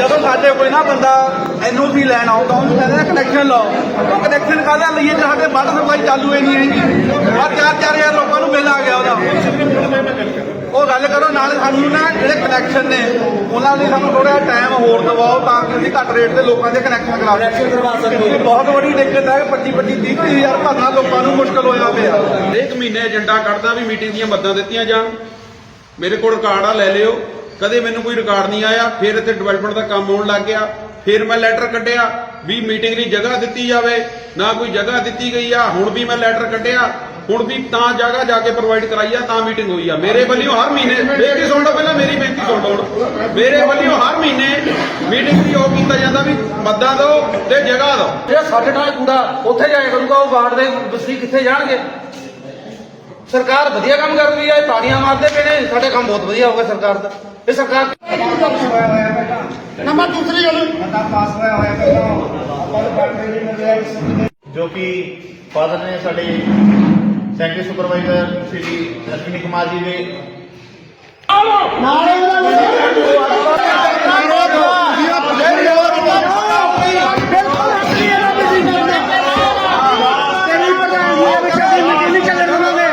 ਜਦੋਂ ਸਾਡੇ ਕੋਈ ਨਾ ਬੰਦਾ ਐਨਓਸੀ ਲੈਣ ਆਉਂਦਾ ਉਹਨੂੰ ਕਹਿੰਦੇ ਕਨੈਕਸ਼ਨ ਲਾਓ। ਉਹ ਕਨੈਕਸ਼ਨ ਕਾਹਦਾ ਲਈਏ? ਜੇ ਸਾਡੇ ਵਾਟਰ ਸਪਲਾਈ ਚਾਲੂ ਹੀ ਨਹੀਂ ਹੈਗੀ। ਆ ਚਾਰ ਚਾਰ ਹਜ਼ਾਰ ਲੋਕਾਂ ਨੂੰ ਬਿੱਲ ਆ ਗਿਆ ਉਹਦਾ। ਉਹ ਗੱਲ ਕਰੋ ਨਾਲ ਸਾਨੂੰ ਨਾ ਜਿਹੜੇ ਕਨੈਕਸ਼ਨ ਨੇ ਉਹਨਾਂ ਲਈ ਸਾਨੂੰ ਥੋੜਾ ਟਾਈਮ ਹੋਰ ਦਵਾਓ ਤਾਂ ਕਿ ਅਸੀਂ ਘੱਟ ਰੇਟ ਤੇ ਲੋਕਾਂ ਦੇ ਕਨੈਕਸ਼ਨ ਕਰਾ ਸਕੀਏ। ਕਰਵਾ ਬਹੁਤ ਵੱਡੀ ਦਿੱਕਤ ਹੈ 25 25 30 ਹਜ਼ਾਰ ਭਰਨਾ ਲੋਕਾਂ ਨੂੰ ਮੁਸ਼ਕਲ ਹੋਇਆ ਪਿਆ ਹਰੇਕ ਮਹੀਨੇ ਏਜੰਡਾ ਕੱਢਦਾ ਵੀ ਮੀਟਿੰਗ ਦੀਆਂ ਮੱਦਾਂ ਦਿੱਤੀਆਂ ਜਾਣ। ਮੇਰੇ ਕੋਲ ਰਿਕਾਰਡ ਆ ਲੈ ਲਿਓ। ਕਦੇ ਮੈਨੂੰ ਕੋਈ ਰਿਕਾਰਡ ਨਹੀਂ ਆਇਆ, ਫਿਰ ਇੱਥੇ ਡਿਵੈਲਪਮੈਂਟ ਦਾ ਕੰਮ ਹੋਣ ਲੱਗ ਗਿਆ, ਫਿਰ ਮੈਂ ਲੈਟਰ ਕੱਢਿਆ ਵੀ ਮੀਟਿੰਗ ਦੀ ਜਗ੍ਹਾ ਦਿੱਤੀ ਜਾਵੇ, ਨਾ ਕੋਈ ਜਗ੍ਹਾ ਦਿੱਤੀ ਗਈ ਆ, ਹੁਣ ਵੀ ਮੈਂ ਲੈਟਰ ਕੱਢਿਆ, ਹੁਣ ਵੀ ਤਾਂ ਜਗ੍ਹਾ ਜਾ ਕੇ ਪ੍ਰੋਵਾਈਡ ਕਰਾਈ ਆ, ਤਾਂ ਮੀਟਿੰਗ ਹੋਈ ਆ। ਮੇਰੇ ਵੱਲੋਂ ਹਰ ਮਹੀਨੇ, ਬੇਨਤੀ ਸੁਣ ਲਓ ਪਹਿਲਾਂ ਮੇਰੀ ਬੇਨਤੀ ਸੁਣ ਲਓ ਮੇਰੇ ਵੱਲੋਂ ਹਰ ਮਹੀਨੇ ਮੀਟਿੰਗ ਦੀ ਉਹ ਕੀਤਾ ਜਾਂਦਾ ਵੀ ਮੱਦਾਂ ਦਿਓ ਤੇ ਜਗ੍ਹਾ ਦਿਓ। ਜਿਹੜਾ ਸਾਡੇ ਨਾਲ ਕੂੜਾ ਉੱਥੇ ਜਾਇਆ ਕਰੂਗਾ, ਉਹ ਵਾਰਡ ਦੇ ਬਸਤੀ ਕਿੱਥੇ ਜਾਣਗੇ? ਸਰਕਾਰ ਵਧੀਆ ਕੰਮ ਕਰ ਰਹੀ ਹੈ ਤਾੜੀਆਂ ਮਾਰਦੇ ਪਏ ਨੇ, ਸਾਡੇ ਕੰਮ ਬਹੁਤ ਵਧੀਆ ਹੋ ਗਿਆ ਸਰਕਾਰ ਦਾ। ਇਹ ਸਰਕਾਰ ਨੰਬਰ ਦੂਸਰੀ ਗੱਲ ਜੋ ਕਿ ਫਾਦਰ ਨੇ ਸਾਡੇ ਸੈਕਟਰੀ ਸੁਪਰਵਾਈਜ਼ਰ ਸ਼੍ਰੀ ਅਸ਼ਵਨੀ ਕੁਮਾਰ ਜੀ ਦੇ ਨਾਲੇ ਉਹਦਾ ਤੇਰੀ ਪ੍ਰਧਾਨ ਜੀ ਵਿੱਚ ਦੀ ਮੀਟਿੰਗ ਨਹੀਂ ਚੱਲਣ ਦੇਵਾਂਗੇ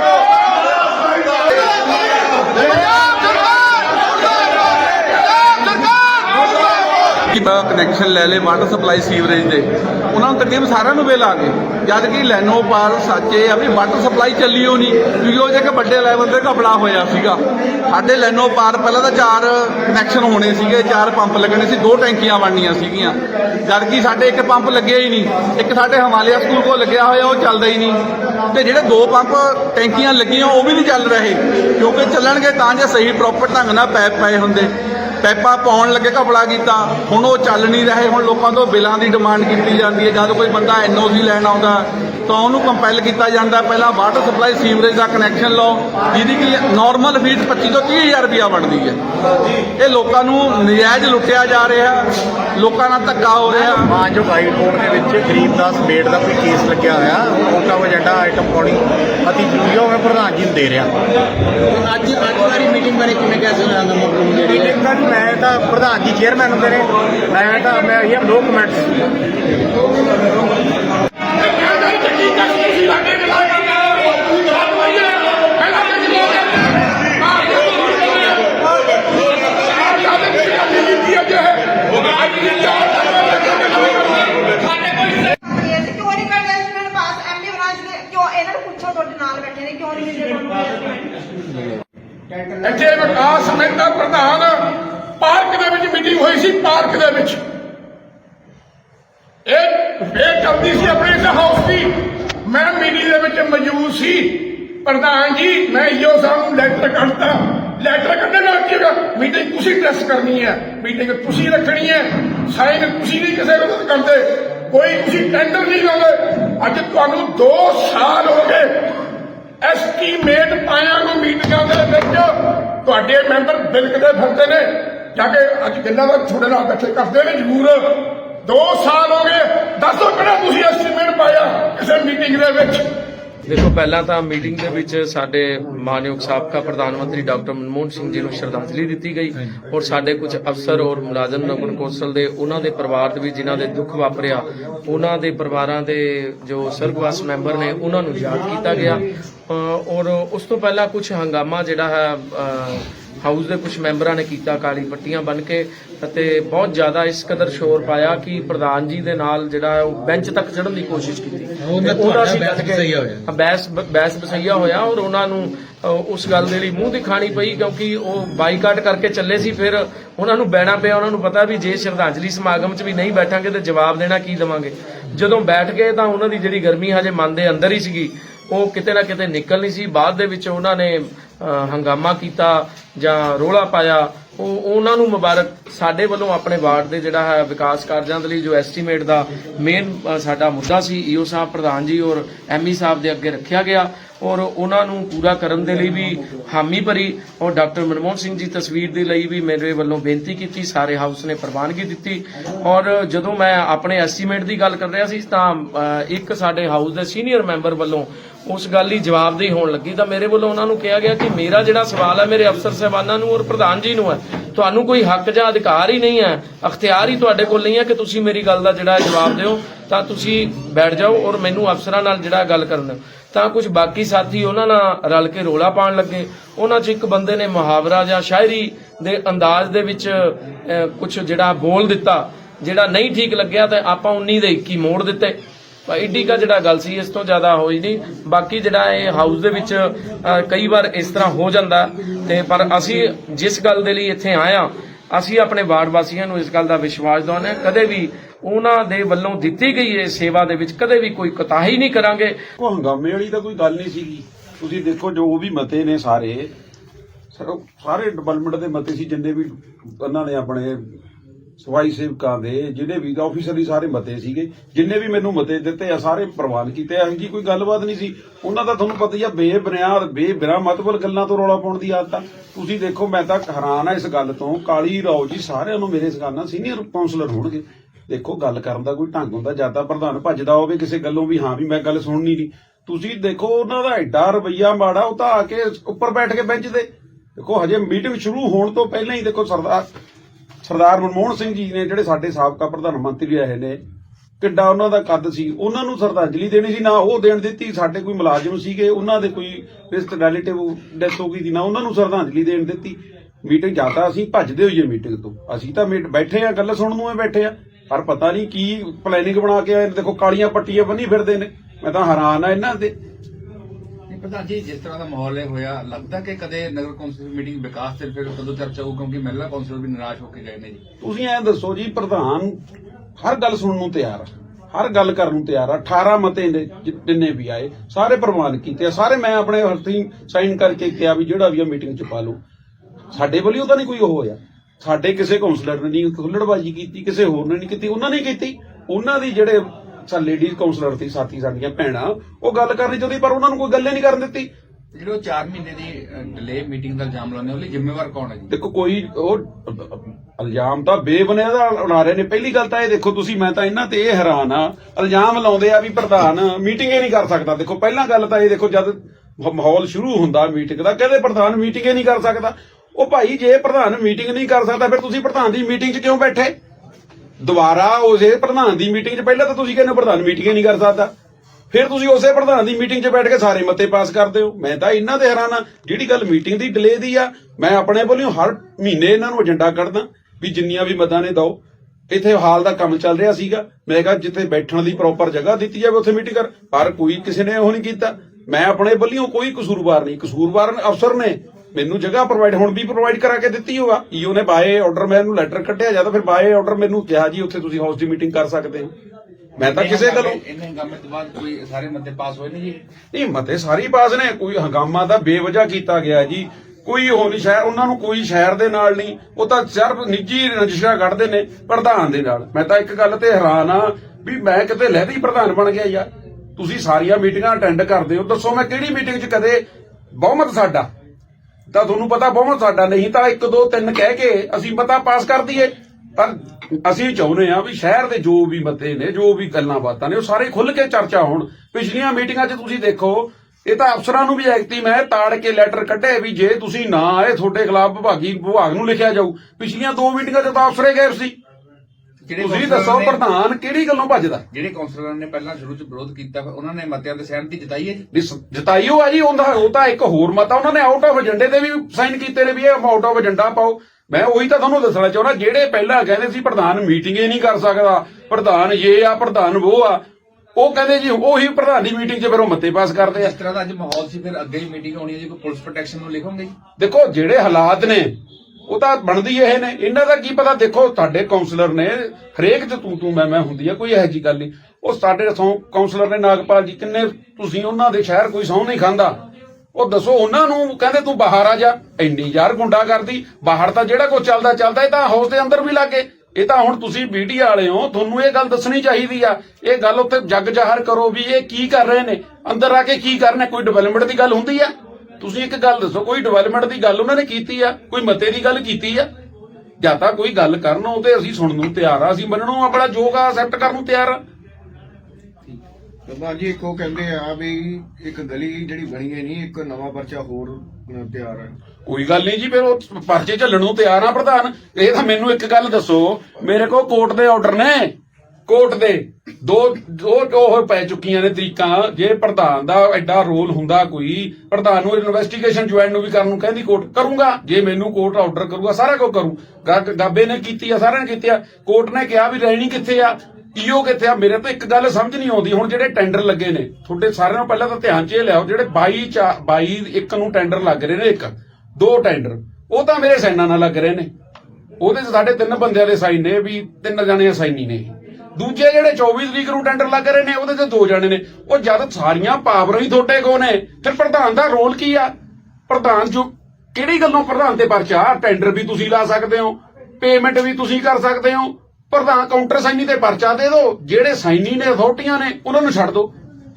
ਕਿ ਤਾਂ ਕਨੈਕਸ਼ਨ ਲੈ ਲਏ ਵਾਟਰ ਸਪਲਾਈ ਸੀਵਰੇਜ ਦੇ। ਉਹਨਾਂ ਨੂੰ ਤਕਰੀਬਨ ਸਾਰਿਆਂ ਨੂੰ ਬਿੱਲ ਆ ਗਏ। ਜਦ ਕਿ ਲੈਨੋ ਪਾਰ ਸੱਚੇ ਆ ਵੀ ਵਾਟਰ ਸਪਲਾਈ ਚੱਲੀ ਹੋ ਨਹੀਂ। ਕਿਉਂਕਿ ਉਹ ਜਗ੍ਹਾ ਵੱਡੇ ਲੈਵਲ ਤੇ ਘਪਲਾ ਹੋਇਆ ਸੀਗਾ। ਸਾਡੇ ਲੈਨੋ ਪਾਰ ਪਹਿਲਾਂ ਤਾਂ ਚਾਰ ਕਨੈਕਸ਼ਨ ਹੋਣੇ ਸੀਗੇ, ਚਾਰ ਪੰਪ ਲੱਗਣੇ ਸੀ, ਦੋ ਟੈਂਕੀਆਂ ਬਣਨੀਆਂ ਸੀਗੀਆਂ। ਜਦ ਕਿ ਸਾਡੇ ਇੱਕ ਪੰਪ ਲੱਗਿਆ ਹੀ ਨਹੀਂ। ਇੱਕ ਸਾਡੇ ਹਮਾਲਿਆ ਸਕੂਲ ਕੋਲ ਲੱਗਿਆ ਹੋਇਆ, ਉਹ ਚੱਲਦਾ ਹੀ ਨਹੀਂ। ਤੇ ਜਿਹੜੇ ਦੋ ਪੰਪ ਟੈਂਕੀਆਂ ਲੱਗੀਆਂ, ਉਹ ਵੀ ਨਹੀਂ ਚੱਲ ਰਹੇ। ਕਿਉਂਕਿ ਚੱਲਣਗੇ ਤਾਂ ਜੇ ਸਹੀ ਪ੍ਰੋਪਰ ਢੰਗ ਨਾਲ ਪੈਪ ਪਏ ਹੁੰਦੇ। ਪੈਪਾ ਪਾਉਣ ਲੱਗੇ ਘਪਲਾ ਕੀਤਾ। ਹੁਣ ਉਹ ਚੱਲ ਨਹੀਂ ਰਹੇ। ਹੁਣ ਲੋਕਾਂ ਤੋਂ ਬਿੱਲਾਂ ਦੀ ਡਿਮਾਂਡ ਕੀਤੀ ਜਾਂਦੀ ਹੈ। ਜਦ ਕੋਈ ਬੰਦਾ ਐਨਓਸੀ ਲੈਣ ਆਉਂਦਾ ਤਾਂ ਉਹਨੂੰ ਕੰਪੈਲ ਕੀਤਾ ਜਾਂਦਾ। ਪਹਿਲਾਂ ਵਾਟਰ ਸਪਲਾਈ ਸੀਵਰੇਜ ਦਾ ਕਨੈਕਸ਼ਨ ਲਓ ਜਿਹਦੀ ਕਿ ਨਾਰਮਲ ਫੀਸ 25 ਤੋਂ 30 ਹਜ਼ਾਰ ਰੁਪਇਆ ਬਣਦੀ ਹੈ। ਇਹ ਲੋਕਾਂ ਨੂੰ ਨਜਾਇਜ਼ ਲੁੱਟਿਆ ਜਾ ਰਿਹਾ ਲੋਕਾਂ ਨਾਲ ਧੱਕਾ ਹੋ ਰਿਹਾ। ਮਾਨਯੋਗ ਹਾਈ ਕੋਰਟ ਦੇ ਵਿੱਚ ਗਰੀਬਦਾਸ ਮੇਟ ਦਾ ਕੋਈ ਕੇਸ ਲੱਗਿਆ ਹੋਇਆ। ਆਫ ਏਜੰਡਾ ਆਈਟਮ ਪਾਉਣੀ ਅਤੀ ਜ਼ਰੂਰੀ ਮੈਂ ਪ੍ਰਧਾਨ ਜੀ ਨੂੰ ਦੇ ਰਿਹਾ। ਅੱਜ ਅੱਜ ਵਾਲੀ ਮੀਟਿੰਗ ਬਾਰੇ ਕਿਵੇਂ ਕਹਿ ਸਕਦੇ ਹਾਂ ਜਿਹੜੀ? ਮੀਟਿੰਗ ਦਾ ਜੀ ਮੈਂ ਤਾਂ ਪ੍ਰਧਾਨ ਜੀ ਚੇਅਰਮੈਨ ਹੁੰਦੇ ਨੇ ਮੈਂ ਤਾਂ ਮੈਂ ਇਹ ਨੋ ਕਮੈਂਟਸ ਕਿਉਂ ਨਹੀਂ ਕਰਦੇ ਇਹਨਾਂ ਦੇ ਪਾਸ ਐਮਡੀ ਬ੍ਰਾਂਚ ਦੇ ਕਿਉਂ ਇਹਨਾਂ ਨੂੰ ਪੁੱਛੋ ਤੁਹਾਡੇ ਨਾਲ ਬੈਠੇ ਨੇ ਕਿਉਂ ਨਹੀਂ ਮਿਲਦੇ ਤੁਹਾਨੂੰ ਇੱਥੇ ਵਿਕਾਸ ਦਾ ਪ੍ਰਧਾਨ ਪਾਰਕ ਦੇ ਵਿੱਚ ਮੀਟਿੰਗ ਹੋਈ ਸੀ ਪਾਰਕ ਦੇ ਵਿੱਚ। ਇਹ ਫੇਰ ਚੱਲਦੀ ਸੀ ਆਪਣੇ ਹਾਊਸ ਦੀ। ਮੈਂ ਮੀਟਿੰਗ ਦੇ ਵਿੱਚ ਮੌਜੂਦ ਸੀ। ਪ੍ਰਧਾਨ ਜੀ ਮੈਂ ਇਹੋ ਸਾਨੂੰ ਲੈਟਰ ਕੱਢਤਾ। ਲੈਟਰ ਕੱਢਣ ਨਾਲ ਕੀ ਹੋਗਾ ਮੀਟਿੰਗ ਤੁਸੀਂ ਟੈਸਟ ਕਰਨੀ ਹੈ। ਮੀਟਿੰਗ ਤੁਸੀਂ ਰੱਖਣੀ ਹੈ। ਸਾਈਨ ਤੁਸੀਂ ਨਹੀਂ ਕਿਸੇ ਨੂੰ ਕਰਦੇ। ਕੋਈ ਤੁਸੀਂ ਟੈਂਡਰ ਨਹੀਂ ਲਾਉਂਦੇ। ਅੱਜ ਤੁਹਾਨੂੰ 2 ਸਾਲ ਹੋ ਗਏ। ਐਸਟੀਮੇਟ ਪਾਇਆ। ਵਿੱਚ ਤੁਹਾਡੇ ਮੈਂਬਰ ਬਿਲਕਦੇ ਫਿਰਦੇ ਨੇ। ਜਾ ਕੇ ਅੱਜ ਗੱਲਾਂ ਦਾ ਤੁਹਾਡੇ ਨਾਲ ਇਕੱਠੇ ਕਰਦੇ ਨੇ ਜ਼ਰੂਰ। 2 ਸਾਲ ਹੋ ਗਏ। ਦੱਸੋ ਕਿਹੜਾ ਤੁਸੀਂ ਐਸਟੀਮੇਟ ਪਾਇਆ ਕਿਸੇ ਮੀਟਿੰਗ ਦੇ ਵਿੱਚ? ਦੇਖੋ, ਪਹਿਲਾਂ ਤਾਂ ਮੀਟਿੰਗ ਦੇ ਵਿੱਚ ਸਾਡੇ ਮਾਨਯੋਗ ਸਾਬਕਾ ਪ੍ਰਧਾਨ ਮੰਤਰੀ ਡਾਕਟਰ ਮਨਮੋਹਨ ਸਿੰਘ ਜੀ ਨੂੰ ਸ਼ਰਧਾਂਜਲੀ ਦਿੱਤੀ ਗਈ ਔਰ ਸਾਡੇ ਕੁਝ ਅਫਸਰ ਔਰ ਮੁਲਾਜ਼ਮ ਨਗਰ ਕੌਂਸਲ ਦੇ, ਉਹਨਾਂ ਦੇ ਪਰਿਵਾਰ ਦੇ ਵੀ ਜਿਨ੍ਹਾਂ ਦੇ ਦੁੱਖ ਵਾਪਰਿਆ, ਉਹਨਾਂ ਦੇ ਪਰਿਵਾਰਾਂ ਦੇ ਜੋ ਸਰਗਵਾਸ ਮੈਂਬਰ ਨੇ, ਉਹਨਾਂ ਨੂੰ ਯਾਦ ਕੀਤਾ ਗਿਆ। ਔਰ ਉਸ ਤੋਂ ਪਹਿਲਾਂ ਕੁਝ ਹੰਗਾਮਾ ਜਿਹੜਾ ਹੈ ਹਾਊਸ ਦੇ ਕੁਝ ਮੈਂਬਰਾਂ ਨੇ ਕੀਤਾ ਕਾਲੀ ਪੱਟੀਆਂ ਬਨ ਕੇ ਅਤੇ ਬਹੁਤ ਜ਼ਿਆਦਾ ਇਸ ਕਦਰ ਸ਼ੋਰ ਪਾਇਆ ਕਿ ਪ੍ਰਧਾਨ ਜੀ ਦੇ ਨਾਲ ਜਿਹੜਾ ਉਹ ਬੈਂਚ ਤੱਕ ਚੜ੍ਹਨ ਦੀ ਕੋਸ਼ਿਸ਼ ਕੀਤੀ। ਉਹਦਾ ਡਟ ਕੇ- ਹਾਂ, ਬਹਿਸ ਬਹਿਸ ਬਸਈਆ ਹੋਇਆ ਔਰ ਉਹਨਾਂ ਨੂੰ ਉਸ ਗੱਲ ਦੇ ਲਈ ਮੂੰਹ ਦਿਖਾਣੀ ਪਈ ਕਿਉਂਕਿ ਉਹ ਬਾਈਕਾਟ ਕਰਕੇ ਚੱਲੇ ਸੀ ਫਿਰ ਉਹਨਾਂ ਨੂੰ ਬਹਿਣਾ ਪਿਆ ਉਹਨਾਂ ਨੂੰ ਪਤਾ ਵੀ ਜੇ ਸ਼ਰਧਾਂਜਲੀ ਸਮਾਗਮ 'ਚ ਵੀ ਨਹੀਂ ਬੈਠਾਂਗੇ ਤੇ ਜਵਾਬ ਦੇਣਾ ਕੀ ਦੇਵਾਂਗੇ। ਜਦੋਂ ਬੈਠ ਗਏ ਤਾਂ ਉਹਨਾਂ ਦੀ ਜਿਹੜੀ ਗਰਮੀ ਹਜੇ ਮਨ ਦੇ ਅੰਦਰ ਹੀ ਸੀਗੀ ਉਹ ਕਿਤੇ ਨਾ ਕਿਤੇ ਨਿਕਲ ਨਹੀਂ ਸੀ। ਬਾਅਦ ਦੇ ਵਿੱਚ ਉਹਨਾਂ ਨੇ ਹੰਗਾਮਾ ਕੀਤਾ ਜਾਂ ਰੋਲਾ ਪਾਇਆ ਉਹ ਉਹਨਾਂ ਨੂੰ ਮੁਬਾਰਕ ਸਾਡੇ ਵੱਲੋਂ ਆਪਣੇ ਵਾਰਡ ਦੇ ਜਿਹੜਾ ਹੈ ਵਿਕਾਸ ਕਾਰਜਾਂ ਦੇ ਲਈ ਜੋ ਐਸਟੀਮੇਟ ਦਾ ਮੇਨ ਸਾਡਾ ਮੁੱਦਾ ਸੀ ਈਓ ਸਾਹਿਬ ਪ੍ਰਧਾਨ ਜੀ ਔਰ ਐਮਈ ਸਾਹਿਬ ਦੇ ਅੱਗੇ ਰੱਖਿਆ ਗਿਆ ਔਰ ਉਹਨਾਂ ਨੂੰ ਪੂਰਾ ਕਰਨ ਦੇ ਲਈ ਵੀ ਹਾਮੀ ਭਰੀ ਔਰ ਡਾਕਟਰ ਮਨਮੋਹਨ ਸਿੰਘ ਜੀ ਤਸਵੀਰ ਦੇ ਲਈ ਵੀ ਮੇਰੇ ਵੱਲੋਂ ਬੇਨਤੀ ਕੀਤੀ ਸਾਰੇ ਹਾਊਸ ਨੇ ਪ੍ਰਵਾਨਗੀ ਦਿੱਤੀ ਔਰ ਜਦੋਂ ਮੈਂ ਆਪਣੇ ਐਸਟੀਮੇਟ ਦੀ ਗੱਲ ਕਰ ਰਿਹਾ ਸੀ ਤਾਂ ਅ, ਇੱਕ ਸਾਡੇ ਹਾਊਸ ਦੇ ਸੀਨੀਅਰ ਮੈਂਬਰ ਵੱਲੋਂ ਉਸ ਗੱਲ ਦੀ ਜਵਾਬਦੇਹੀ ਹੋਣ ਲੱਗੀ ਤਾਂ ਮੇਰੇ ਵੱਲੋਂ ਉਹਨਾਂ ਨੂੰ ਕਿਹਾ ਗਿਆ ਕਿ ਮੇਰਾ ਜਿਹੜਾ ਸਵਾਲ ਹੈ ਮੇਰੇ ਅਫਸਰ ਸਹਿਬਾਨਾਂ ਨੂੰ ਔਰ ਪ੍ਰਧਾਨ ਜੀ ਨੂੰ ਹੈ। ਤੁਹਾਨੂੰ ਕੋਈ ਹੱਕ ਜਾਂ ਅਧਿਕਾਰ ਹੀ ਨਹੀਂ ਹੈ, ਅਖਤਿਆਰ ਹੀ ਤੁਹਾਡੇ ਕੋਲ ਨਹੀਂ ਹੈ ਕਿ ਤੁਸੀਂ ਮੇਰੀ ਗੱਲ ਦਾ ਜਿਹੜਾ ਜਵਾਬ ਦਿਓ, ਤਾਂ ਤੁਸੀਂ ਬੈਠ ਜਾਓ ਔਰ ਮੈਨੂੰ ਅਫਸਰਾਂ ਨਾਲ ਜਿਹੜਾ ਗੱਲ ਕਰਨ ਤਾਂ ਕੁਝ ਬਾਕੀ ਸਾਥੀ ਉਹਨਾਂ ਨਾਲ ਰਲ ਕੇ ਰੋਲਾ ਪਾਉਣ ਲੱਗੇ। ਉਹਨਾਂ 'ਚ ਇੱਕ ਬੰਦੇ ਨੇ ਮੁਹਾਵਰਾ ਜਾਂ ਸ਼ਾਇਰੀ ਦੇ ਅੰਦਾਜ਼ ਦੇ ਵਿੱਚ ਕੁਝ ਜਿਹੜਾ ਬੋਲ ਦਿੱਤਾ, ਜਿਹੜਾ ਨਹੀਂ ਠੀਕ ਲੱਗਿਆ ਤਾਂ ਆਪਾਂ 19 ਦੇ 21 ਮੋੜ ਦਿੱਤੇ। ਪਰ ਕਾ ਜਿਹੜਾ ਗੱਲ ਸੀ, ਇਸ ਤੋਂ ਜ਼ਿਆਦਾ ਹੋਈ ਨਹੀਂ। ਬਾਕੀ ਜਿਹੜਾ ਇਹ ਹਾਊਸ ਦੇ ਵਿੱਚ ਕਈ ਵਾਰ ਇਸ ਤਰ੍ਹਾਂ ਹੋ ਜਾਂਦਾ ਤੇ ਪਰ ਅਸੀਂ ਜਿਸ ਗੱਲ ਦੇ ਲਈ ਇੱਥੇ ਆਇਆ ਅਸੀਂ ਆਪਣੇ ਵਾਰਡ ਵਾਸੀਆਂ ਨੂੰ ਇਸ ਗੱਲ ਦਾ ਵਿਸ਼ਵਾਸ ਦਿਵਾਉਂਦੇ ਹਾਂ। ਕਦੇ ਵੀ ਉਹਨਾਂ ਦੇ ਵੱਲੋਂ ਦਿੱਤੀ ਗਈ ਇਹ ਸੇਵਾ ਦੇ ਵਿੱਚ ਕਦੇ ਵੀ ਕੋਈ ਕੋਤਾਹੀ ਨਹੀਂ ਕਰਾਂਗੇ। ਕੋ ਹੰਗਾਮੇ ਵਾਲੀ ਤਾਂ ਕੋਈ ਗੱਲ ਨਹੀਂ ਸੀਗੀ। ਤੁਸੀਂ ਦੇਖੋ ਜੋ ਉਹ ਵੀ ਮਤੇ ਨੇ ਸਾਰੇ ਸਾਰੇ ਡਿਵੈਲਪਮੈਂਟ ਦੇ ਮਤੇ ਸੀ, ਜਿੰਨੇ ਵੀ ਉਹਨਾਂ ਨੇ ਆਪਣੇ ਸਫ਼ਾਈ ਸੇਵਕਾਂ ਦੇ ਜਿਹੜੇ ਵੀ ਆਫੀਸਰ ਹੀ ਸਾਰੇ ਮਤੇ ਸੀਗੇ, ਜਿੰਨੇ ਵੀ ਮੈਨੂੰ ਮਤੇ ਦਿੱਤੇ ਆ, ਸਾਰੇ ਪ੍ਰਵਾਨ ਕੀਤੇ ਇਹੋ ਜੀ ਕੋਈ ਗੱਲਬਾਤ ਨਹੀਂ ਸੀ। ਉਹਨਾਂ ਦਾ ਤੁਹਾਨੂੰ ਪਤਾ ਹੀ ਆ ਬੇਬੁਨਿਆਦ ਬੇਬਿਨਾ ਮਤਲਬ ਗੱਲਾਂ ਤੋਂ ਰੌਲਾ ਪਾਉਣ ਦੀ ਆਦਤ। ਆ ਤੁਸੀਂ ਦੇਖੋ, ਮੈਂ ਤਾਂ ਹੈਰਾਨ ਆ ਇਸ ਗੱਲ ਤੋਂ। ਕਾਲੀ ਰਾਓ ਜੀ ਸਾਰਿਆਂ ਨੂੰ ਮੇਰੇ ਇਸ ਸੀਨੀਅਰ ਕਾਉਂਸਲਰ ਹੋਣਗੇ। ਦੇਖੋ, ਗੱਲ ਕਰਨ ਦਾ ਕੋਈ ਢੰਗ ਹੁੰਦਾ, ਜਾਂ ਤਾਂ ਪ੍ਰਧਾਨ ਭੱਜਦਾ ਹੋਵੇ ਕਿਸੇ ਗੱਲੋਂ ਵੀ, ਹਾਂ ਵੀ ਮੈਂ ਗੱਲ ਸੁਣਨੀ ਨਹੀਂ। ਤੁਸੀਂ ਦੇਖੋ, ਉਹਨਾਂ ਦਾ ਐਡਾ ਰਵਈਆ ਮਾੜਾ ਉਹ ਤਾਂ ਆ ਕੇ ਉੱਪਰ ਬੈਠ ਕੇ ਬੈਂਚ ਤੇ। ਦੇਖੋ, ਹਜੇ ਮੀਟਿੰਗ ਸ਼ੁਰੂ ਹੋਣ ਤੋਂ ਪਹਿਲਾਂ ਹੀ ਦੇਖੋ, ਸਰਦਾਰ ਸਰਦਾਰ ਮਨਮੋਹਨ ਸਿੰਘ ਜੀ ਨੇ ਜਿਹੜੇ ਸਾਡੇ ਸਾਬਕਾ ਪ੍ਰਧਾਨ ਮੰਤਰੀ ਰਹੇ ਨੇ, ਕਿੱਡਾ ਉਹਨਾਂ ਦਾ ਕੱਦ ਸੀ। ਉਹਨਾਂ ਨੂੰ ਸ਼ਰਧਾਂਜਲੀ ਦੇਣੀ ਸੀ, ਨਾ ਉਹ ਦੇਣ ਦਿੱਤੀ, ਸਾਡੇ ਕੋਈ ਮੁਲਾਜ਼ਮ ਸੀਗੇ, ਉਹਨਾਂ ਦੇ ਕੋਈ ਰਿਸ਼ਤੇ ਰਿਲੇਟਿਵ ਡੈਥ ਹੋ ਗਈ ਸੀ, ਨਾ ਉਹਨਾਂ ਨੂੰ ਸ਼ਰਧਾਂਜਲੀ ਦੇਣ ਦਿੱਤੀ। ਮੀਟਿੰਗ ਜਾਂਦਾ ਅਸੀਂ ਭੱਜਦੇ ਹੋਈਏ ਮੀਟਿੰਗ ਤੋਂ। ਅਸੀਂ ਤਾਂ ਮੀਟ ਬੈਠੇ ਆ ਗੱਲ ਸੁਣਨ ਨੂੰ ਬੈਠੇ ਆ ਪਰ ਪਤਾ ਨਹੀਂ ਕੀ ਪਲੈਨਿੰਗ ਬਣਾ ਕੇ ਆਏ ਦੇਖੋ ਕਾਲੀਆਂ ਪੱਟੀਆਂ ਬੰਨੀ ਫਿਰਦੇ ਨੇ। ਮੈਂ ਤਾਂ ਹੈਰਾਨ ਆ ਇਹਨਾਂ ਦੇ। ਪ੍ਰਧਾਨ ਜੀ, ਜਿਸ ਤਰ੍ਹਾਂ ਦਾ ਮਾਹੌਲ ਇਹ ਹੋਇਆ, ਲੱਗਦਾ ਕਿ ਕਦੇ ਨਗਰ ਕੌਂਸਲ ਮੀਟਿੰਗ ਵਿਕਾਸ ਤੇ ਫਿਰ ਕਦੋਂ ਚਰਚਾ ਹੋਊ, ਕਿਉਂਕਿ ਮਹਿਲਾ ਕੌਂਸਲ ਵੀ ਨਿਰਾਸ਼ ਹੋ ਕੇ ਗਏ ਨੇ ਜੀ। ਤੁਸੀਂ ਐਂ ਦੱਸੋ ਜੀ, ਪ੍ਰਧਾਨ ਹਰ ਗੱਲ ਸੁਣਨ ਨੂੰ ਤਿਆਰ ਹਰ ਗੱਲ ਕਰਨ ਨੂੰ ਤਿਆਰ ਆ 18 ਮਤੇ ਨੇ ਜਿੰਨੇ ਵੀ ਆਏ, ਸਾਰੇ ਪ੍ਰਵਾਨ ਕੀਤੇ ਆ, ਸਾਰੇ ਮੈਂ ਆਪਣੇ ਹੱਥੀਂ ਸਾਈਨ ਕਰਕੇ ਕਿਹਾ ਵੀ ਜਿਹੜਾ ਵੀ ਆ ਮੀਟਿੰਗ ਚ ਪਾ ਲਓ। ਸਾਡੇ ਵੱਲੋਂ ਤਾਂ ਨਹੀਂ ਕੋਈ ਉਹ ਹੋਇਆ। ਸਾਡੇ ਕਿਸੇ ਕਾਉਂਸਲਰ ਨੇ ਨਹੀਂ ਖੁੱਲੜਬਾਜੀ ਕੀਤੀ, ਕਿਸੇ ਹੋਰ ਨੇ ਨਹੀਂ ਕੀਤੀ, ਉਹਨਾਂ ਨੇ ਕੀਤੀ। ਉਹਨਾਂ ਦੀ ਜਿਹੜੇ ਸਾ ਲੇਡੀਜ਼ ਕਾਉਂਸਲਰ ਸੀ ਸਾਥੀ ਸਾਡੀਆਂ ਭੈਣਾਂ ਉਹ ਗੱਲ ਕਰਨੀ ਚਾਹੁੰਦੀ ਪਰ ਉਹਨਾਂ ਨੂੰ ਕੋਈ ਗੱਲ ਨਹੀਂ ਕਰਨ ਦਿੱਤੀ। ਜਿਹੜੇ ਉਹ 4 ਮਹੀਨੇ ਦੀ ਡਿਲੇ ਮੀਟਿੰਗ ਦਾ ਇਲਜ਼ਾਮ ਲਾਉਂਦੇ ਉਹਦੇ ਲਈ ਜ਼ਿੰਮੇਵਾਰ ਕੌਣ ਹੈ ਜੀ? ਦੇਖੋ ਕੋਈ ਉਹ ਇਲਜ਼ਾਮ ਤਾਂ ਬੇਬੁਨਿਆਦ ਲਾ ਰਹੇ ਨੇ। ਪਹਿਲੀ ਗੱਲ ਤਾਂ ਇਹ ਦੇਖੋ ਤੁਸੀਂ ਮੈਂ ਤਾਂ ਇਹਨਾਂ ਤੇ ਇਹ ਹੈਰਾਨ ਆ। ਇਲਜ਼ਾਮ ਲਾਉਂਦੇ ਆ ਵੀ ਪ੍ਰਧਾਨ ਮੀਟਿੰਗ ਹੀ ਨਹੀਂ ਕਰ ਸਕਦਾ। ਦੇਖੋ ਪਹਿਲਾਂ ਗੱਲ ਤਾਂ ਇਹ ਦੇਖੋ ਜਦ ਮਾਹੌਲ ਸ਼ੁਰੂ ਹੁੰਦਾ ਮੀਟਿੰਗ ਦਾ ਕਹਿੰਦੇ ਪ੍ਰਧਾਨ ਮੀਟਿੰਗ ਹੀ ਨਹੀਂ ਕਰ ਸਕਦਾ। ਉਹ ਭਾਈ ਜੇ ਪ੍ਰਧਾਨ ਮੀਟਿੰਗ ਨਹੀਂ ਕਰ ਸਕਦਾ ਫਿਰ ਤੁਸੀਂ ਪ੍ਰਧਾਨ ਦੀ ਮੀਟਿੰਗ 'ਚ ਕਿਉਂ ਬੈਠੇ? ਦੁਬਾਰਾ ਉਸੇ ਪ੍ਰਧਾਨ ਦੀ ਮੀਟਿੰਗ 'ਚ ਪਹਿਲਾਂ ਤਾਂ ਤੁਸੀਂ ਕਹਿੰਦੇ ਪ੍ਰਧਾਨ ਮੀਟਿੰਗ ਹੀ ਨਹੀਂ ਕਰ ਸਕਦਾ। ਫਿਰ ਤੁਸੀਂ ਉਸੇ ਪ੍ਰਧਾਨ ਦੀ ਮੀਟਿੰਗ 'ਚ ਬੈਠ ਕੇ ਸਾਰੇ ਮਤੇ ਪਾਸ ਕਰਦੇ ਹੋ। ਮੈਂ ਤਾਂ ਇਹਨਾਂ ਦੇ ਹੈਰਾਨ ਆ ਜਿਹੜੀ ਗੱਲ ਮੀਟਿੰਗ ਦੀ ਡਿਲੇ ਦੀ ਆ, ਮੈਂ ਆਪਣੇ ਵੱਲੋਂ ਹਰ ਮਹੀਨੇ ਇਹਨਾਂ ਨੂੰ ਏਜੰਡਾ ਕੱਢਦਾ ਵੀ ਜਿੰਨੀਆਂ ਵੀ ਮਤਾਂ ਨੇ ਦਿਓ। ਇੱਥੇ ਹਾਲ ਦਾ ਕੰਮ ਚੱਲ ਰਿਹਾ ਸੀਗਾ। ਮੈਂ ਕਿਹਾ ਜਿੱਥੇ ਬੈਠਣ ਦੀ ਪ੍ਰੋਪਰ ਜਗ੍ਹਾ ਦਿੱਤੀ ਜਾਵੇ, ਉੱਥੇ ਮੀਟਿੰਗ ਕਰ। ਪਰ ਕੋਈ ਕਿਸੇ ਨੇ ਉਹ ਨਹੀਂ ਕੀਤਾ। ਮੈਂ ਆਪਣੇ ਵੱਲੋਂ ਕੋਈ ਕਸੂਰਵਾਰ ਨਹੀਂ। ਕਸੂਰਵਾਰ ਅਫਸਰ ਨੇ। ਮੈਨੂੰ ਜਗ੍ਹਾ ਪ੍ਰੋਵਾਈਡ ਹੁਣ ਵੀ ਪ੍ਰੋਵਾਈਡ ਕਰਾ ਕੇ ਦਿੱਤੀ ਹੋਆ ਈਓ ਨੇ ਬਾਏ ਆਰਡਰ ਮੈਨੂੰ ਲੈਟਰ ਕੱਢਿਆ ਜਾਂ ਤਾਂ ਫਿਰ ਬਾਏ ਆਰਡਰ ਮੈਨੂੰ ਕਿਹਾ ਜੀ ਉੱਥੇ ਤੁਸੀਂ ਹਾਊਸ ਦੀ ਮੀਟਿੰਗ ਕਰ ਸਕਦੇ ਹੋ। ਮੈਂ ਤਾਂ ਕਿਸੇ ਗੱਲੋਂ ਇੰਨੇ ਹੰਗਾਮੇ ਤੋਂ ਬਾਅਦ ਕੋਈ ਸਾਰੇ ਮਤੇ ਪਾਸ ਹੋਏ ਨੇ ਜੀ? ਇਹ ਮਤੇ ਸਾਰੀ ਪਾਸ ਨੇ। ਕੋਈ ਹੰਗਾਮਾ ਦਾ ਬੇਵਜ੍ਹਾ ਕੀਤਾ ਗਿਆ ਜੀ। ਕੋਈ ਉਹ ਨਹੀਂ ਸ਼ਹਿਰ ਉਹਨਾਂ ਨੂੰ ਕੋਈ ਸ਼ਹਿਰ ਦੇ ਨਾਲ ਨਹੀਂ। ਉਹ ਤਾਂ ਸਿਰਫ ਨਿੱਜੀ ਰਜਿਸਟਰਾ ਕੱਢਦੇ ਨੇ ਪ੍ਰਧਾਨ ਦੇ ਨਾਲ। ਮੈਂ ਤਾਂ ਇੱਕ ਗੱਲ ਤੇ ਹੈਰਾਨ ਆ ਵੀ ਮੈਂ ਕਿਤੇ ਲਹਿਦੀ ਪ੍ਰਧਾਨ ਬਣ ਗਿਆ ਯਾਰ। ਤੁਸੀਂ ਸਾਰੀਆਂ ਮੀਟਿੰਗਾਂ ਅਟੈਂਡ ਕਰਦੇ ਹੋ। ਦੱਸੋ ਮੈਂ ਕਿਹੜੀ ਮੀਟਿੰਗ 'ਚ ਕਦੇ ਬਹੁਮਤ ਸਾਡਾ? ਤਾਂ ਤੁਹਾਨੂੰ ਪਤਾ ਬਹੁਤ ਸਾਡਾ, ਨਹੀਂ ਤਾਂ 1 2 3 ਕਹਿ ਕੇ ਅਸੀਂ ਪਤਾ ਪਾਸ ਕਰ ਦਈਏ। ਪਰ ਅਸੀਂ ਚਾਹੁੰਦੇ ਆ ਵੀ ਸ਼ਹਿਰ ਦੇ ਜੋ ਵੀ ਮਤੇ ਨੇ, ਜੋ ਵੀ ਗੱਲਾਂ ਬਾਤਾਂ ਨੇ, ਉਹ ਸਾਰੇ ਖੁੱਲ ਕੇ ਚਰਚਾ ਹੋਣ। ਪਿਛਲੀਆਂ ਮੀਟਿੰਗਾਂ 'ਚ ਤੁਸੀਂ ਦੇਖੋ, ਇਹ ਤਾਂ ਅਫਸਰਾਂ ਨੂੰ ਵੀ ਐਕਤੀ ਮੈਂ ਤਾੜ ਕੇ ਲੈਟਰ ਕੱਢੇ ਵੀ ਜੇ ਤੁਸੀਂ ਨਾ ਆਏ, ਤੁਹਾਡੇ ਖਿਲਾਫ ਵਿਭਾਗੀ ਵਿਭਾਗ ਨੂੰ ਲਿਖਿਆ ਜਾਊ। ਪਿਛਲੀਆਂ ਦੋ ਮੀਟਿੰਗਾਂ 'ਚ ਤਾਂ ਅਫਸਰੇ ਗਏ ਸੀ। ਤੁਸੀਂ ਦੱਸੋ ਪ੍ਰਧਾਨ ਕਿਹੜੀ ਗੱਲੋਂ ਭੱਜਦਾ? ਜਿਹੜੇ ਕੌਂਸਲਰਾਂ ਨੇ ਪਹਿਲਾਂ ਸ਼ੁਰੂ ਚ ਵਿਰੋਧ ਕੀਤਾ ਉਹਨਾਂ ਨੇ ਮਤਿਆਂ ਤੇ ਸਹਿਮਤੀ ਜਤਾਈ ਹੈ ਜੀ? ਵੀ ਸ- ਜਤਾਈ ਉਹ ਆ ਜੀ ਉਹਦਾ ਉਹ ਤਾਂ ਇੱਕ ਹੋਰ ਮਤਾ ਉਹਨਾਂ ਨੇ ਆਊਟ ਆਫ ਏਜੰਡੇ ਤੇ ਵੀ ਸਾਈਨ ਕੀਤੇ ਨੇ ਵੀ ਇਹ ਆਊਟ ਆਫ ਏਜੰਡਾ ਪਾਓ। ਮੈਂ ਉਹੀ ਤਾਂ ਤੁਹਾਨੂੰ ਦੱਸਣਾ ਚਾਹੁੰਦਾ ਜਿਹੜੇ ਪਹਿਲਾਂ ਕਹਿੰਦੇ ਸੀ ਪ੍ਰਧਾਨ ਮੀਟਿੰਗ ਹੀ ਨਹੀਂ ਕਰ ਸਕਦਾ ਪ੍ਰਧਾਨ ਇਹ ਆ ਪ੍ਰਧਾਨ ਉਹ ਆ ਉਹ ਕਹਿੰਦੇ ਜੀ ਉਹੀ ਪ੍ਰਧਾਨ ਦੀ ਮੀਟਿੰਗ 'ਚ ਫਿਰ ਉਹ ਮਤੇ ਪਾਸ ਕਰਦੇ ਆ। ਇਸ ਤਰ੍ਹਾਂ ਦਾ ਅੱਜ ਮਾਹੌਲ ਸੀ ਫਿਰ ਅੱਗੇ ਹੀ ਮੀਟਿੰਗ ਹੋਣੀ ਹੈ ਜੀ ਕੋਈ ਪੁਲਿਸ ਪ੍ਰੋਟੈਕਸ਼ਨ ਨੂੰ ਲਿਖੋਗੇ ਦੇਖੋ ਜਿਹੜੇ ਹਾਲਾਤ ਨੇ ਉਹ ਤਾਂ ਬਣਦੀ ਇਹ ਨੇ। ਇਹਨਾਂ ਦਾ ਕੀ ਪਤਾ? ਦੇਖੋ, ਤੁਹਾਡੇ ਕਾਉਂਸਲਰ ਨੇ, ਹਰੇਕ ਚ ਤੂੰ ਤੂੰ ਮੈਂ ਮੈਂ ਹੁੰਦੀ ਆ, ਕੋਈ ਇਹੋ ਜੀ ਗੱਲ ਨਹੀਂ। ਉਹ ਸਾਡੇ ਸੌ ਕਾਉਂਸਲਰ ਨੇ ਨਾਗਪਾਲ ਜੀ, ਕਿੰਨੇ ਤੁਸੀਂ ਉਹਨਾਂ ਦੇ ਸ਼ਹਿਰ ਕੋਈ ਸਹੁੰ ਨਹੀਂ ਖਾਂਦਾ। ਉਹ ਦੱਸੋ, ਉਹਨਾਂ ਨੂੰ ਕਹਿੰਦੇ ਤੂੰ ਬਾਹਰ ਆ ਜਾ। ਇੰਨੀ ਯਾਰ ਗੁੰਡਾ ਕਰਦੀ ਬਾਹਰ ਤਾਂ ਜਿਹੜਾ ਕੁਝ ਚੱਲਦਾ ਚੱਲਦਾ, ਇਹ ਤਾਂ ਹਾਊਸ ਦੇ ਅੰਦਰ ਵੀ ਲੱਗੇ। ਇਹ ਤਾਂ ਹੁਣ ਤੁਸੀਂ ਮੀਡੀਆ ਵਾਲੇ ਹੋ, ਤੁਹਾਨੂੰ ਇਹ ਗੱਲ ਦੱਸਣੀ ਚਾਹੀਦੀ ਆ। ਇਹ ਗੱਲ ਉੱਥੇ ਜੱਗ ਜ਼ਾਹਰ ਕਰੋ ਵੀ ਇਹ ਕੀ ਕਰ ਰਹੇ ਨੇ। ਅੰਦਰ ਆ ਕੇ ਕੀ ਕਰਨਾ? ਕੋਈ ਡਿਵੈਲਪਮੈਂਟ ਦੀ ਗੱਲ ਹੁੰਦੀ ਆ? ਤੁਸੀਂ ਇੱਕ ਗੱਲ ਦੱਸੋ ਕੋਈ ਡਿਵੈਲਪਮੈਂਟ ਦੀ ਗੱਲ ਉਹਨਾਂ ਨੇ ਕੀਤੀ ਆ? ਕੋਈ ਮਤੇ ਦੀ ਗੱਲ ਕੀਤੀ ਆ? ਜਾਂ ਤਾਂ ਕੋਈ ਗੱਲ ਕਰਨ ਉਹ ਤੇ ਅਸੀਂ ਸੁਣਨ ਨੂੰ ਤਿਆਰ ਆ ਅਸੀਂ ਮੰਨਣੋਂ ਆਪਣਾ ਜੋਗ ਆ ਐਕਸੈਪਟ ਕਰਨ ਨੂੰ ਤਿਆਰ ਆ। ਪ੍ਰਧਾਨ ਜੀ ਇੱਕ ਉਹ ਕਹਿੰਦੇ ਆ ਵੀ ਇੱਕ ਗਲੀ ਜਿਹੜੀ ਬਣੀ ਹੈ ਨਹੀਂ ਇੱਕ ਨਵਾਂ ਪਰਚਾ ਹੋਰ ਤਿਆਰ ਹੈ ਕੋਈ ਗੱਲ ਨਹੀਂ ਜੀ ਫਿਰ ਉਹ ਪਰਚੇ ਝੱਲਣ ਨੂੰ ਤਿਆਰ ਆ ਪ੍ਰਧਾਨ। ਇਹ ਤਾਂ ਮੈਨੂੰ ਇੱਕ ਗੱਲ ਦੱਸੋ ਮੇਰੇ ਕੋਲ ਕੋਰਟ ਦੇ ਆਰਡਰ ਨੇ। ਕੋਰਟ ਦੇ ਦੋ ਦੋ ਉਹ ਪੈ ਚੁੱਕੀਆਂ ਨੇ ਤਰੀਕਾਂ। ਜੇ ਪ੍ਰਧਾਨ ਦਾ ਐਡਾ ਰੋਲ ਹੁੰਦਾ ਕੋਈ, ਪ੍ਰਧਾਨ ਨੂੰ ਇਨਵੈਸਟੀਗੇਸ਼ਨ ਜੁਆਇਨ ਨੂੰ ਵੀ ਕਰਨ ਨੂੰ ਕਹਿੰਦੀ ਕੋਰਟ ਕਰੂੰਗਾ। ਜੇ ਮੈਨੂੰ ਕੋਰਟ ਆਰਡਰ ਕਰੂਗਾ, ਸਾਰਾ ਕੁਝ ਕਰੂ। ਗਾਬੇ ਨੇ ਕੀਤੀ ਆ, ਸਾਰਿਆਂ ਨੇ ਕੀਤੀ ਆ। ਕੋਰਟ ਨੇ ਕਿਹਾ ਵੀ ਰਹਿਣੀ ਕਿੱਥੇ ਆ? ਈਓ ਕਿੱਥੇ ਆ? ਮੇਰੇ ਤਾਂ ਇੱਕ ਗੱਲ ਸਮਝ ਨਹੀਂ ਆਉਂਦੀ। ਹੁਣ ਜਿਹੜੇ ਟੈਂਡਰ ਲੱਗੇ ਨੇ, ਤੁਹਾਡੇ ਸਾਰਿਆਂ ਨੂੰ ਪਹਿਲਾਂ ਤਾਂ ਧਿਆਨ 'ਚ ਇਹ ਲਿਆਓ, ਜਿਹੜੇ 22 ਚਾ- 22 ਇੱਕ ਨੂੰ ਟੈਂਡਰ ਲੱਗ ਰਹੇ ਨੇ ਇੱਕ, ਦੋ ਟੈਂਡਰ ਉਹ ਤਾਂ ਮੇਰੇ ਸਾਈਨਾਂ ਨਾਲ ਲੱਗ ਰਹੇ ਨੇ। ਉਹਦੇ 'ਚ ਸਾਡੇ ਤਿੰਨ ਬੰਦਿਆਂ ਦੇ ਸਾਈਨ ਨੇ ਵੀ ਤਿੰਨ ਜਣੇ ਸਾਈਨੀ ਨੇ। ਦੂਜੇ ਜਿਹੜੇ 24 ਤਰੀਕ ਨੂੰ ਟੈਂਡਰ ਲੱਗ ਰਹੇ ਨੇ, ਉਹਦੇ 'ਚ ਦੋ ਜਣੇ ਨੇ। ਉਹ ਜਦ ਸਾਰੀਆਂ ਪਾਵਰਾਂ ਹੀ ਤੁਹਾਡੇ ਕੋਲ ਨੇ, ਫਿਰ ਪ੍ਰਧਾਨ ਦਾ ਰੋਲ ਕੀ ਆ? ਪ੍ਰਧਾਨ ਜੋ ਕਿਹੜੀ ਗੱਲੋਂ ਪ੍ਰਧਾਨ ਤੇ ਪਰਚਾ? ਟੈਂਡਰ ਵੀ ਤੁਸੀਂ ਲਾ ਸਕਦੇ ਹੋ ਪੇਮੈਂਟ ਵੀ ਤੁਸੀਂ ਕਰ ਸਕਦੇ ਹੋ। ਪ੍ਰਧਾਨ ਕਾਊਂਟਰ ਸਾਈਨੀ ਤੇ ਪਰਚਾ ਦੇ ਦਿਓ, ਜਿਹੜੇ ਸਾਈਨੀ ਨੇ ਅਥਾਰਟੀਆਂ ਨੇ, ਉਹਨਾਂ ਨੂੰ ਛੱਡ ਦਿਓ।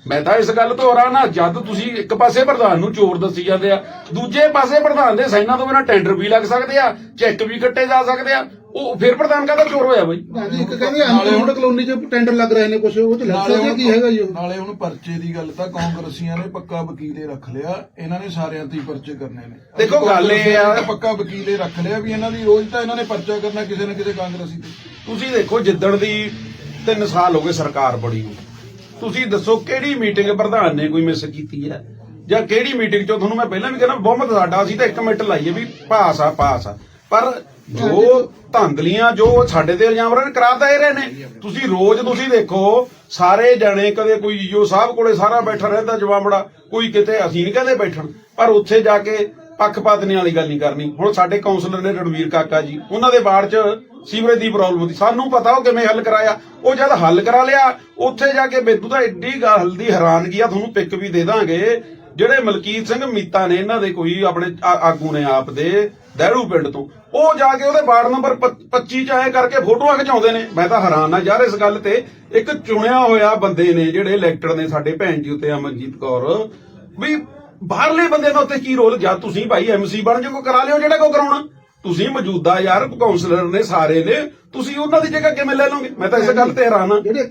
ਮੈਂ ਤਾਂ ਇਸ ਗੱਲ ਤੋਂ ਹੈਰਾਨ ਆ, ਜਦ ਤੁਸੀਂ ਇੱਕ ਪਾਸੇ ਪ੍ਰਧਾਨ ਨੂੰ ਚੋਰ ਦੱਸੀ ਜਾਂਦੇ ਆ, ਦੂਜੇ ਪਾਸੇ ਪ੍ਰਧਾਨ ਦੇ ਸਾਈਨਾਂ ਤੋਂ ਬਿਨਾਂ ਟੈਂਡਰ ਵੀ ਲੱਗ ਸਕਦੇ ਆ ਚੈੱਕ ਵੀ ਕੱਟੇ ਜਾ ਸਕਦੇ ਆ। ਉਹ ਫਿਰ ਪ੍ਰਧਾਨ ਕਾਹਦਾ ਚੋਰ ਹੋਇਆ ਬਈ। ਇੱਕ ਕਹਿੰਦੇ ਅਨਕਾਊਂਟ ਕਲੋਨੀ 'ਚ ਟੈਂਡਰ ਲੱਗ ਰਹੇ ਨੇ ਕੁਝ ਉਹ ਚ ਲੱਗ ਰਿਹਾ ਕੀ ਹੈਗਾ ਜੀ ਉਹ। ਨਾਲੇ ਹੁਣ ਪਰਚੇ ਦੀ ਗੱਲ ਤਾਂ ਕਾਂਗਰਸੀਆਂ ਨੇ ਪੱਕਾ ਵਕੀਲੇ ਰੱਖ ਲਿਆ ਇਹਨਾਂ ਨੇ ਸਾਰਿਆਂ ਤੇ ਹੀ ਪਰਚੇ ਕਰਨੇ ਨੇ। ਦੇਖੋ, ਗੱਲ ਇਹ ਆ- ਕਾਂਗਰਸੀਆਂ ਨੇ ਪੱਕਾ ਵਕੀਲੇ ਰੱਖ ਲਿਆ ਵੀ ਇਹਨਾਂ ਦੀ ਰੋਜ਼ ਤਾਂ ਇਹਨਾਂ ਨੇ ਪਰਚਾ ਕਰਨਾ ਕਿਸੇ ਨਾ ਕਿਸੇ ਕਾਂਗਰਸੀ ਤੇ। ਤੁਸੀਂ ਦੇਖੋ ਜਿੱਦਣ ਦੀ 3 ਸਾਲ ਹੋ ਗਏ ਸਰਕਾਰ ਬੜੀ ਨੂੰ ਤੁਸੀਂ ਦੱਸੋ ਕਿਹੜੀ ਮੀਟਿੰਗ ਪ੍ਰਧਾਨ ਨੇ ਕੋਈ ਮਿਸ ਕੀਤੀ ਹੈ? ਜਾਂ ਕਿਹੜੀ ਮੀਟਿੰਗ ਚੋਂ? ਤੁਹਾਨੂੰ ਮੈਂ ਪਹਿਲਾਂ ਵੀ ਕਹਿੰਦਾ ਬਹੁਮਤ ਸਾਡਾ ਸੀ ਤਾਂ ਇੱਕ ਮਿੰਟ ਲਾਈਏ ਵੀ ਪਾਸ ਆ ਪਾਸ ਆ। ਪਰ ਜੋ ਧਾਂਦਲੀਆਂ ਜੋ ਸਾਡੇ ਤੇ ਇਲਜ਼ਾਮ ਰਹੇ ਨੇ ਕਰਾਤਾ ਇਹ ਰਹੇ ਨੇ। ਤੁਸੀਂ ਰੋਜ਼ ਤੁਸੀਂ ਦੇਖੋ, ਸਾਰੇ ਜਣੇ ਕਦੇ ਕੋਈ ਈਓ ਸਾਹਿਬ ਕੋਲੇ ਸਾਰਾ ਬੈਠਾ ਰਹਿੰਦਾ ਜਵਾਬੜਾ ਕੋਈ ਕਿਤੇ ਅਸੀਂ ਨਹੀਂ ਕਹਿੰਦੇ ਬੈਠਣ, ਪਰ ਉੱਥੇ ਜਾ ਕੇ ਪੱਖਪਾਤ ਨਹੀਂ ਵਾਲੀ ਗੱਲ ਨਹੀਂ ਕਰਨੀ। ਹੁਣ ਸਾਡੇ ਕਾਉਂਸਲਰ ਨੇ ਰਣਵੀਰ ਕਾਕਾ ਜੀ, ਉਹਨਾਂ ਦੇ ਬਾੜ 'ਚ ਸੀਵਰੇਜ ਦੀ ਪ੍ਰੋਬਲਮ ਸੀ। ਸਾਨੂੰ ਪਤਾ ਉਹ ਕਿਵੇਂ ਹੱਲ ਕਰਾਇਆ। ਉਹ ਜਦ ਹੱਲ ਕਰਾ ਲਿਆ, ਉੱਥੇ ਜਾ ਕੇ ਮੈਨੂੰ ਤਾਂ ਐਡੀ ਗੱਲ ਦੀ ਹੈਰਾਨਗੀ ਆ, ਤੁਹਾਨੂੰ ਪਿਕ ਵੀ ਦੇ ਦਾਂਗੇ। ਜਿਹੜੇ ਮਲਕੀਤ ਸਿੰਘ ਮੀਤਾ ਨੇ ਇਹਨਾਂ ਦੇ ਕੋਈ ਆਪਣੇ ਆ- ਆਗੂ ਨੇ ਆਪ ਦੇ ਦਹਿੜੂ ਪਿੰਡ ਤੋਂ, ਉਹ ਜਾ ਕੇ ਉਹਦੇ ਵਾਰਡ ਨੰਬਰ 25 ਚ ਆਏ ਕਰਕੇ ਫੋਟੋਆਂ ਖਿਚਾਉਂਦੇ ਨੇ। ਮੈਂ ਤਾਂ ਹੈਰਾਨ ਆ ਯਾਰ ਇਸ ਗੱਲ ਤੇ ਇੱਕ ਚੁਣਿਆ ਹੋਇਆ ਬੰਦੇ ਨੇ ਜਿਹੜੇ ਇਲੈਕਟਡ ਨੇ ਸਾਡੇ ਭੈਣ ਜੀ ਉੱਤੇ ਅਮਨਜੀਤ ਕੌਰ, ਵੀ ਬਾਹਰਲੇ ਬੰਦੇ ਦਾ ਉੱਤੇ ਕੀ ਰੋਲ? ਜਦ ਤੁਸੀਂ ਭਾਈ ਐਮਸੀ ਬਣ ਜਾਓ ਕਰਾ ਲਿਓ ਜਿਹੜਾ ਕੋ ਕਰਾਉਣਾ। ਤੁਸੀਂ ਮੌਜੂਦਾ ਯਾਰ ਕਾਉਂਸਲਰ ਨੇ ਸਾਰੇ ਨੇ, ਤੁਸੀਂ ਉਹਨਾਂ ਦੀ ਜਗ੍ਹਾ ਕਿਵੇਂ ਲੈ ਲਓਗੇ? ਮੈਂ ਤਾਂ ਇਸ ਗੱਲ ਤੇ ਹੈਰਾਨ ਆ ਜਿਹੜੇ